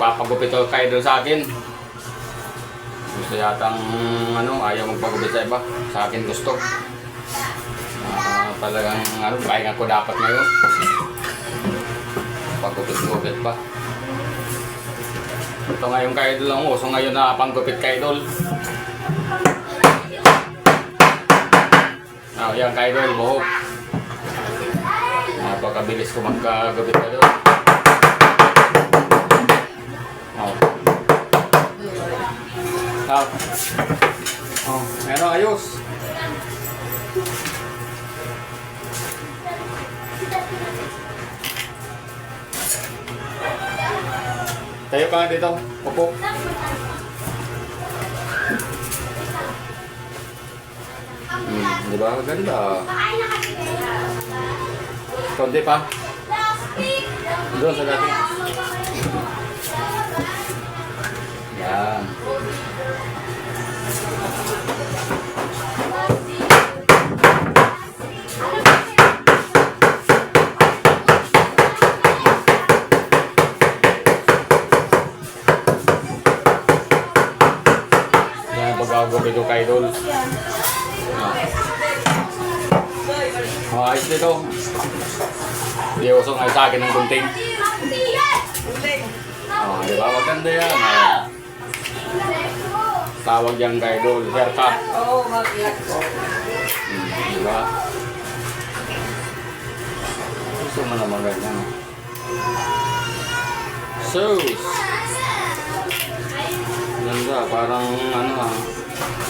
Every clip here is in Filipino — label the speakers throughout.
Speaker 1: Papagupit ko kayo doon sa akin. Gusto yatang ano, ayaw magpagupit sa iba. Sa akin gusto. Ah, talagang ano, pahinga ko dapat ngayon. Pagupit-gupit pa. Ito ngayon kayo doon lang uso ngayon na panggupit kayo doon. Ah, yan kayo doon, buhok. Napakabilis ko magkagupit ka doon. Oh, meron ayos. Tayo ka nga dito. Upo. Hmm, di ba? Ganda. Konti pa. Doon sa dati. Pag-agawin ko kay Dol. Oh, ayos dito. Hindi usong ay sa akin ng gunting. Oh, di ba? Maganda yan. Oh. Tawag yan kay Dol. Haircut.
Speaker 2: Oo, mag-iyak ko.
Speaker 1: Hmm, di ba? Gusto mo naman ganyan. So, ganda. Parang ano ah.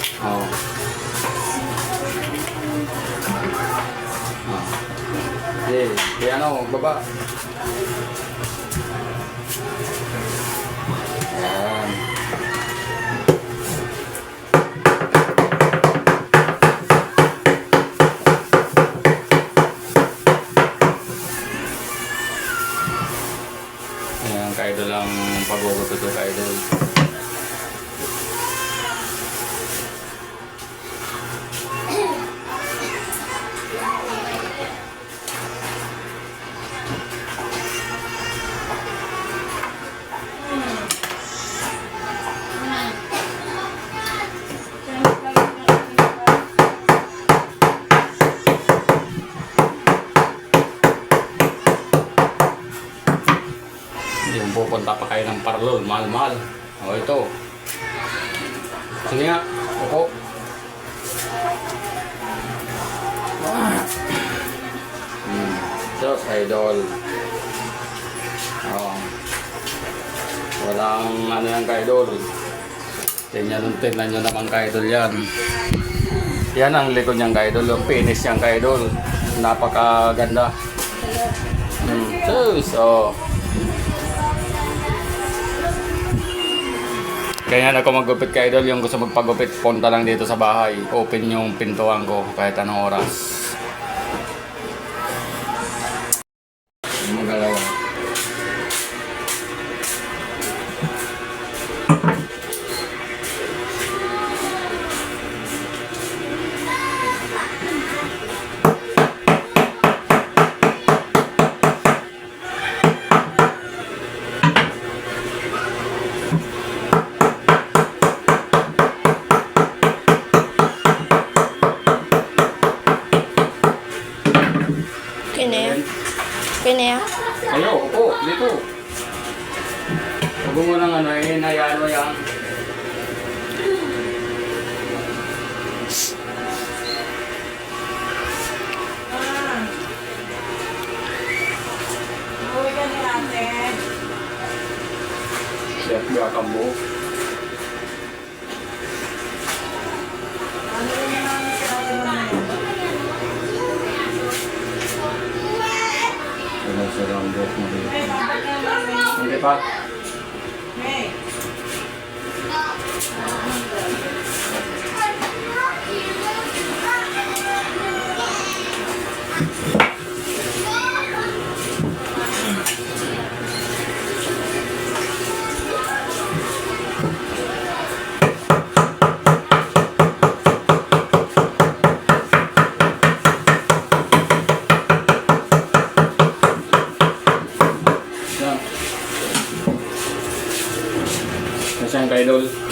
Speaker 1: Ah. Okay, kaya ano, baba. Ayan. Ayan, ka-idol ang pag-ugot ito, ka-idol. Yung pupunta pa kayo ng parlol, mahal-mahal. O ito. Sige nga, upo. Hmm. Diyos, idol. Oh. Walang ano yan ka-idol. Tingnan, tingnan nyo naman ka-idol yan. Yan ang likod niyang ka-idol. Yung finish niyang ka-idol. Napakaganda. Hmm. Sus, oh. Ganyan ako maggupit ka idol, yung gusto magpagupit, punta lang dito sa bahay. Open yung pintuan ko kahit anong oras.
Speaker 3: Okay na yan.
Speaker 1: Ayo, upo, dito. Huwag mo nang ano, eh, nayano yan.
Speaker 2: Ah.
Speaker 1: Chef Gakambo.
Speaker 2: Ano
Speaker 1: Wala sa rambok mo dito.
Speaker 2: Hey, bakit ka naman?
Speaker 1: Hindi pa. Siyang ka-idol.